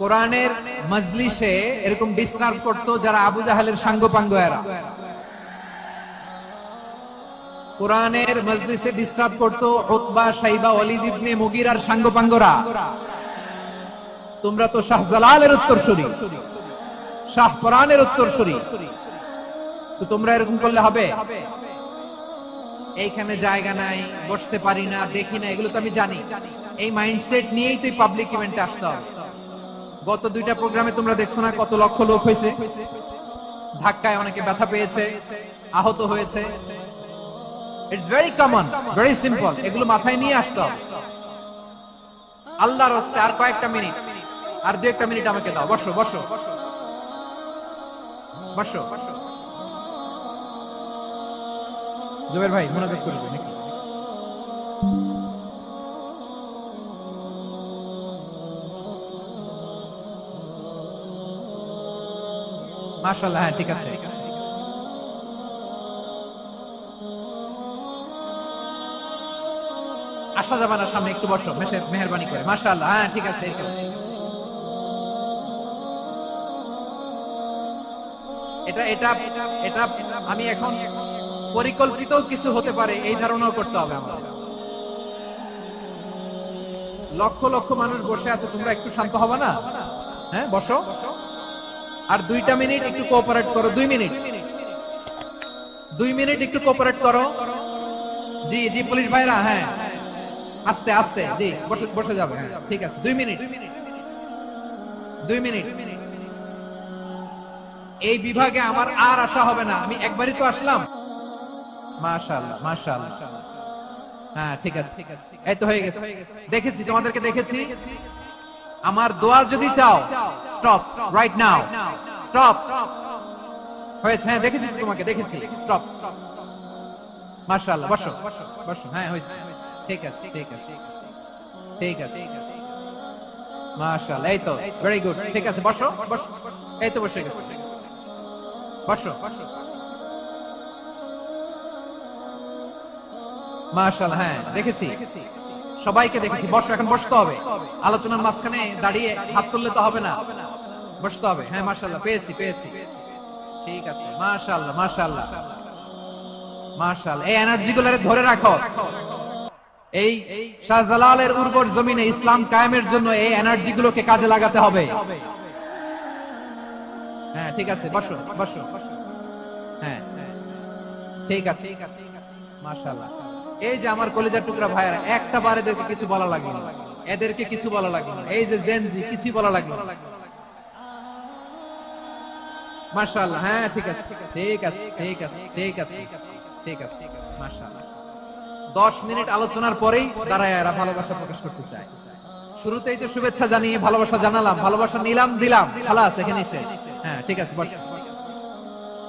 কোরআনের মজলিসে এরকম ডিস্টার্ব করতো যারা আবু জাহালের সাঙ্গপাঙ্গ এরা কোরআনের মজলিসে ডিস্টার্ব করতো উতবা সাইবা অলিদ ইবনে মুগিরার সাঙ্গপাঙ্গরা। তোমরা তো শাহজালালের উত্তরসূরি। শাহ পরানের উত্তরসূরি। তো তোমরা এরকম করলে হবে? এইখানে জায়গা নাই, বসতে পারি না, দেখি না, এগুলো তো আমি জানি। এই মাইন্ডসেট নিয়েই তুই পাবলিক ইভেন্টে আসতে হবে। গত দুইটা প্রোগ্রামে তোমরা দেখছ না কত লক্ষ লোক হয়েছে। ধাক্কায় অনেকে ব্যথা পেয়েছে, আহত হয়েছে। It's very common very simple এগুলো মাথায় নিয়ে আসতে আল্লাহর হস্তে আর কয়েকটা মিনিট, আর দু একটা মিনিট আমাকে দাও। বসো বসো। বসো। জুবের ভাই মনোযোগ করবে নাকি? মাশাল্লাহ হ্যাঁ ঠিক আছে। যাবে না সামনে একটু বসো মেহরবানি করে। মাশাল্লাহ হ্যাঁ ঠিক আছে। এটা এটা এটা আমি এখন পরিকল্পিত কিছু হতে পারে, এই ধারণাও করতে হবে আমাদের। লক্ষ লক্ষ মানুষ বসে আছে, তোমরা একটু শান্ত হবে না? হ্যাঁ বসো। আর দুইটা মিনিট একটু কোঅপারেট করো, দুই মিনিট। দুই মিনিট একটু কোঅপারেট করো। জি জি, পুলিশ ভাইরা হ্যাঁ। আস্তে আস্তে, জি, বসে যাবে হ্যাঁ ঠিক আছে, দুই মিনিট। দুই মিনিট। এই বিভাগে আমার আর আসা হবে না, আমি একবারই তো আসলাম। মাশাআল্লাহ মাশাআল্লাহ হ্যাঁ ঠিক আছে। এই তো হয়ে গেছে। দেখেছি, তোমাদেরকে দেখেছি। আমার দোয়া যদি চাও স্টপ রাইট নাও স্টপ হয়েছে হ্যাঁ দেখেছি তোমাকে, দেখেছি স্টপ মার্শাল বসো বসো হ্যাঁ হয়েছে, ঠিক আছে ঠিক আছে ঠিক আছে, মাশাআল্লাহ, এই তো ভেরি গুড ঠিক আছে, বসো বসো, এই তো বসে গেছে বসো, মাশাআল্লাহ হ্যাঁ দেখেছি সবাইকে দেখেছি। বসো, এখন বসতে হবে। আলোচনার মাঝখানে দাঁড়িয়ে হাত তুললে তো হবে না। বসতে হবে। হ্যাঁ মাশাআল্লাহ, পেয়েছি পেয়েছি। ঠিক আছে, মাশাআল্লাহ মাশাআল্লাহ। মাশাআল্লাহ, এই এনার্জি গুলো ধরে রাখো। এই শাহজালালের উর্বর জমিনে ইসলাম কায়েমের জন্য এই এনার্জি গুলোকে কাজে লাগাতে হবে। হ্যাঁ ঠিক আছে, বসো বসো। হ্যাঁ ঠিক আছে। মাশাআল্লাহ। এই যে আমার কলেজার টুকরা ভাইয়েরা, একটা বার এদেরকে কিছু বলা লাগল না। এদেরকে কিছু বলা লাগল না। এই যে জেনজি কিছু বলা। মাশাআল্লাহ হ্যাঁ ঠিক আছে ঠিক আছে ঠিক আছে ঠিক আছে ঠিক আছে দশ মিনিট আলোচনার পরেই দাঁড়ায় এরা ভালোবাসা প্রকাশ করতে চায় শুরুতেই তো শুভেচ্ছা জানিয়ে ভালোবাসা জানালাম, ভালোবাসা নিলাম, দিলাম খালাস এখানে শেষ হ্যাঁ ঠিক আছে, বস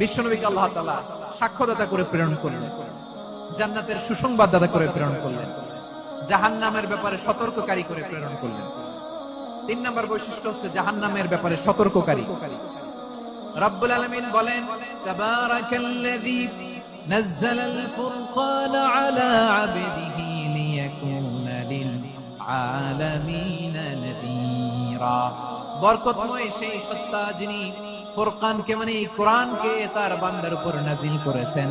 বিশ্বনবীকে আল্লাহ তাআলা সাক্ষ্যদাতা করে প্রেরণ করলেন জান্নাতের সুসংবাদদাতা করে প্রেরণ করলেন। জাহান্নামের ব্যাপারে সতর্ককারী করে প্রেরণ করলেন। তিন নম্বর বৈশিষ্ট্য হচ্ছে জাহান্নামের ব্যাপারে সতর্ককারী। রব্বুল আলামিন বলেন আলা আবদিহি লিয়াকুনা লিল আলামিন নাযীরা বরকতময় সেই সত্তা যিনি মানে কোরআনকে তার বান্দার উপর নাজিল করেছেন।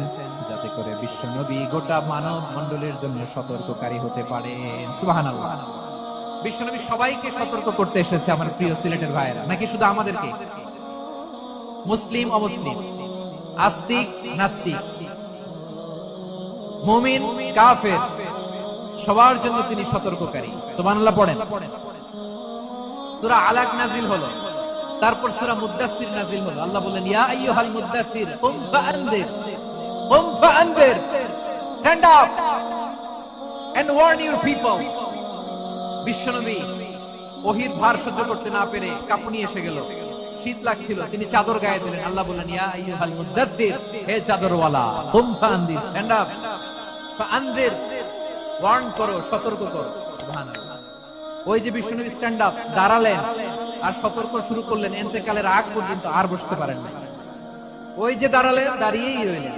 যাতে করে বিশ্ব নবী গোটা মানব মণ্ডলের জন্য সতর্ককারী হতে পারেন সুবহানাল্লাহ। বিশ্বনবী সবাইকে সতর্ক করতে এসেছে আমার প্রিয় সিলেটের ভাইয়েরা। নাকি শুধু আমাদেরকে? মুসলিম অমুসলিম? আস্তিক, নাস্তিক? মুমিন, কাফের? সবার জন্য তিনি সতর্ককারী। সুবহানাল্লাহ পড়েন। সূরা আলাক নাজিল হলো। তারপর সূরা মুদ্দাসসির নাজিল হলো। আল্লাহ বলেন ইয়া আইয়ুহাল মুদ্দাসসির কুম ফাআনদির। কুম ফাআনদির stand up and warn your people বিশ্বনবী ওহির ভার সহ্য করতে না পেরে কাঁপুনি এসে গেল। শীত লাগছিল, তিনি চাদর গায়ে দিলেন। আল্লাহ বললেন, ইয়া আইয়ুহাল মুদাদ্দির, হে চাদরওয়ালা কুম ফান্দি স্ট্যান্ড আপ ফাআনদির ওয়ার্ন করো, সতর্ক করো। সুবহানাল্লাহ। ওই যে বিশ্বনবী স্ট্যান্ড আপ দাঁড়ালেন আর সতর্ক শুরু করলেন। এন্তেকালের আগ পর্যন্ত আর বসতে পারেন না ওই যে দাঁড়ালেন, দাঁড়িয়েই রইলেন।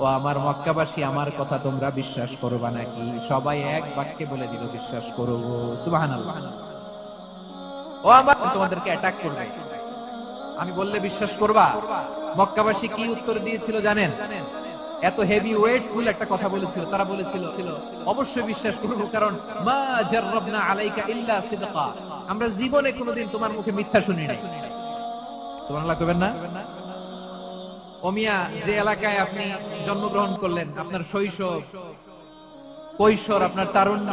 ও আমার মক্কাবাসী, আমার কথা তোমরা বিশ্বাস করবা নাকি? সবাই এক বাক্যে বলে দিল, বিশ্বাস করব সুবহানাল্লাহ। ও আমার তোমাদেরকে অ্যাটাক করবে। আমি বললে বিশ্বাস করবা? মক্কাবাসী কি উত্তর দিয়েছিল জানেন? এত হেভি ওয়েটফুল একটা কথা বলেছিল। তারা বলেছিল ছিল অবশ্যই বিশ্বাস করব, কারণ মা জাররাবনা আলাইকা ইল্লা সিদকা। আমরা জীবনে কোনোদিন তোমার মুখে মিথ্যা শুনি নাই সুবহানাল্লাহ কইবেন না? ওমিয়া যে এলাকায় আপনি জন্মগ্রহণ করলেন, আপনার শৈশব, কৈশোর, আপনার তারুণ্য,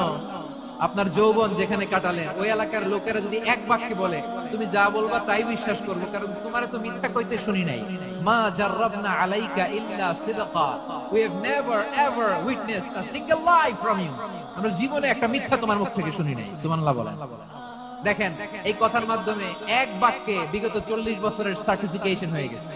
আপনার যৌবন যেখানে কাটালেন, ওই এলাকার লোকেরা যদি এক বাক্যে বলে, তুমি যা বলবা তাই বিশ্বাস করব, কারণ তোমার তো মিথ্যা কইতে শুনি নাই। মা জাররাবনা আলাইকা ইল্লা we have never ever a single lie from you আমরা জীবনে একটা মিথ্যা তোমার মুখ থেকে শুনি নাই। সুবহানাল্লাহ বলেন। দেখেন, এই কথার মাধ্যমে এক বাক্যে বিগত চল্লিশ বছরের সার্টিফিকেশন হয়ে গেছে।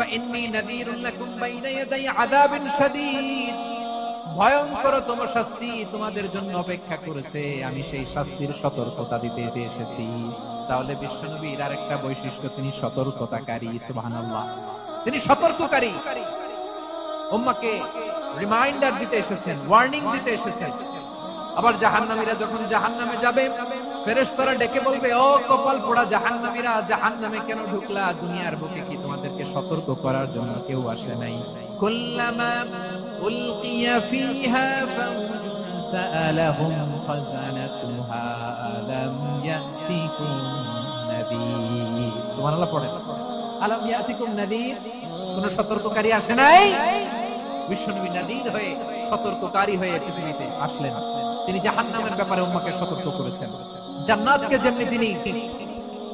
فإني نذير لكم بين يدي عذاب شديد ভয়ঙ্কর তোম শাস্তি তোমাদের জন্য অপেক্ষা করেছে আমি সেই শাস্তির সতর্কতা দিতে দিতে এসেছি তাহলে বিশ্বনবীর আর একটা বৈশিষ্ট্য তিনি সতর্কতাকারী সুবহানাল্লাহ তিনি সতর্ককারী উম্মাকে রিমাইন্ডার দিতে এসেছেন ওয়ার্নিং দিতে এসেছেন আবার জাহান্নামীরা যখন জাহান্নামে যাবে ফেরেশতারা ডেকে বলবে ও কপাল পোড়া জাহান্নামীরা জাহান্নামে কেন ঢুকলা দুনিয়ার বুকে কি তোমাদেরকে সতর্ক করার জন্য কেউ আসে নাই। সতর্ককারী আসে নাই? হয়ে, সতর্ককারী হয়ে পৃথিবীতে আসলেন। তিনি জাহান্নামের ব্যাপারে উম্মাকে সতর্ক করেছেন। জান্নাতকে যেমনি তিনি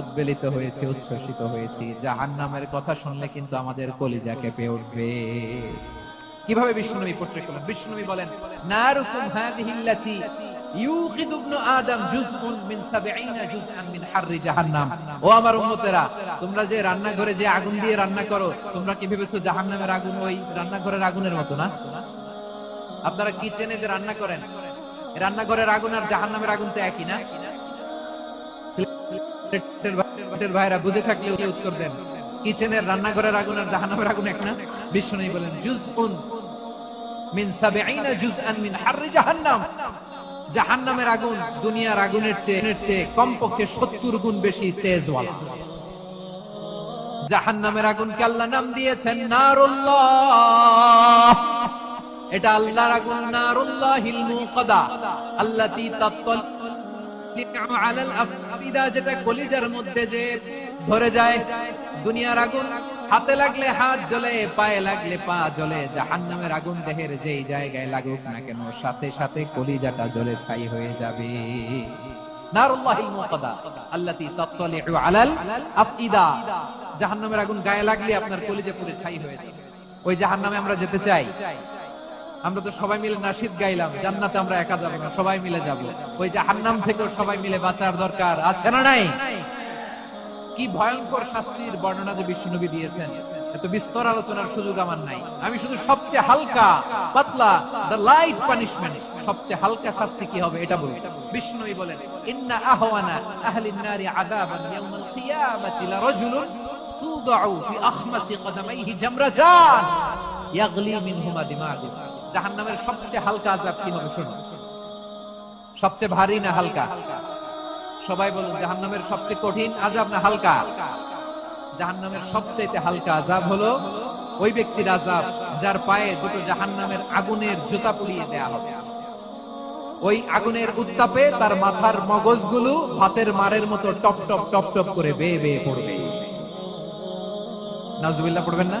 উদ্বেলিত হয়েছি, উচ্ছ্বসিত হয়েছি। জাহান্নামের কথা শুনলে কিন্তু আমাদের কলিজা কেঁপে উঠবে। কীভাবে বিষ্ণুনবী পোট্রে করলেন? বিষ্ণুনবী বলেন, নারুকুম হাদিহিল্লাতি ইউকিদু ইবনু আদম জুজউন মিন 70 জুজআন মিন হাররি জাহান্নাম। ও আমার উম্মতেরা, তোমরা যে রান্নাঘরে যে আগুন দিয়ে রান্না করো, তোমরা কি ভেবেছো জাহান্নামের আগুন ওই রান্নাঘরের আগুনের মতো না? আপনারা কিচেনে যে রান্না করেন রান্নাঘরের আগুন আর জাহান্নামের আগুন তো একই না? ভাইরা বুঝে থাকলে উত্তর দেন। কিচেনের রান্নাঘরের আগুন আর আগুন এক না? বিশ্ব নেই বলেন, জুজউন মিন সাবঈনা জুজআন মিন হাররি জাহান্নাম। জাহান্নামের আগুন দুনিয়ার আগুনের চেয়ে কমপক্ষে 70 গুণ বেশি তেজওয়ালা। জাহান্নামের আগুনকে আল্লাহ নাম দিয়েছেন নারুল্লাহ। এটা আল্লাহর আগুন, নারুল্লাহিল মুকাদা। আল্লাতী তাত্তালিউ জাহান্নামের আগুন গায়ে লাগলে আপনার কলিজা পুরো ছাই হয়ে যাবে। ওই জাহান্নামে আমরা যেতে চাই। আমরা তো সবাই মিলে নাসিদ গাইলাম, জান্নাতে আমরা একা যাব না, সবাই মিলে যাব। ওই জাহান্নাম থেকেও সবাই মিলে বাঁচার দরকার, আছে না নাই? কি ভয়ঙ্কর শাস্তির বর্ণনা যে বিষ্ণুনবী দিয়েছেন বিস্তর আলোচনার সুযোগ আমার নাই। আমি হালকা শাস্তি কি হবে এটা বিষ্ণুই ইন্না জাহান্নামের সবচেয়ে হালকা আযাব কি হবে শুনুন। সবচেয়ে ভারী না হালকা? সবাই বলুন, জাহান্নামের সবচেয়ে কঠিন আযাব না হালকা? জাহান্নামের সবচাইতে হালকা আযাব হলো ওই ব্যক্তির আযাব যার পায়ে দুটো জাহান্নামের আগুনের জুতা পুড়িয়ে দেয়া হবে। ওই আগুনের উত্তাপে তার মাথার মগজগুলো ভাতের মারের মতো টপ টপ টপ টপ করে বেয়ে বেয়ে পড়বে। নাজুবিল্লাহ পড়বেন না?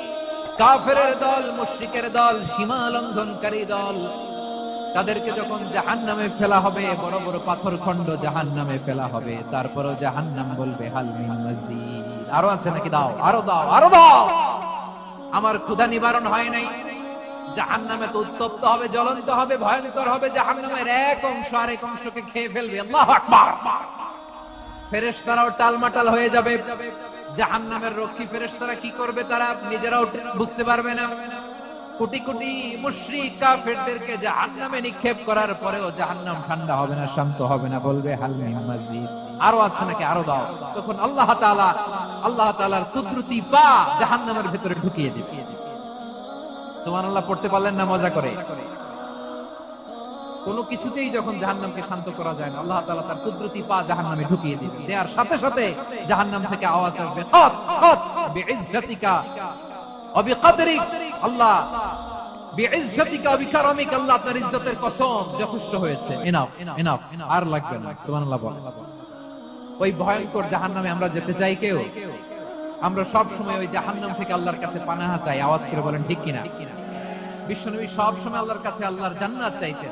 কাফেরের দল, মুশরিকের দল সীমা লঙ্ঘনকারী দল, তাদেরকে যখন জাহান নামে ফেলা হবে, বড় বড় পাথর খন্ড জাহান নামে ফেলা হবে, তারপরও জাহান নাম বলবে আরও আছে নাকি? দাও, আরও দাও আরও দাও! আমার ক্ষুধা নিবারণ হয় নাই। জাহান নামে তো উত্তপ্ত হবে, জ্বলন্ত হবে, ভয়ঙ্কর হবে জাহান নামের এক অংশ আর এক অংশকে খেয়ে ফেলবে। আকবার! ফেরেশতারাও টালমাটাল হয়ে যাবে। জাহান নামের রক্ষী ফেরেশতারা কি করবে তারা নিজেরাও বুঝতে পারবে না। কোটি কোটি মুশরিক কাফেরদেরকে জাহান্নামে নিক্ষেপ করার পরেও জাহান্নাম ঠান্ডা হবে না, শান্ত হবে না, বলবে, হাল মাজিদ। আরও আছে নাকি? আরও দাও। তখন আল্লাহ তাআলা, আল্লাহ তাআলার কুদরতি পা জাহান্নামের ভিতরে ঢুকিয়ে দিবে। সুবহানাল্লাহ, পড়তে পারলেন না? মজা করে। কোনো কিছুতেই যখন জাহান্নামকে শান্ত করা যায় না, আল্লাহ তাআলা তার কুদরতি পা জাহান্নামে ঢুকিয়ে দিবে। দেওয়ার সাথে সাথে জাহান্নাম থেকে আওয়াজ আসবে আল্লাহ আমরা যেতে চাই কেউ? আমরা ওই জাহান্নাম থেকে আল্লাহর কাছে পানাহা চাই। আওয়াজ বলেন, ঠিক কিনা? বিশ্বনবী সব সময় আল্লাহর কাছে আল্লাহর জান্নাত চাইতেন।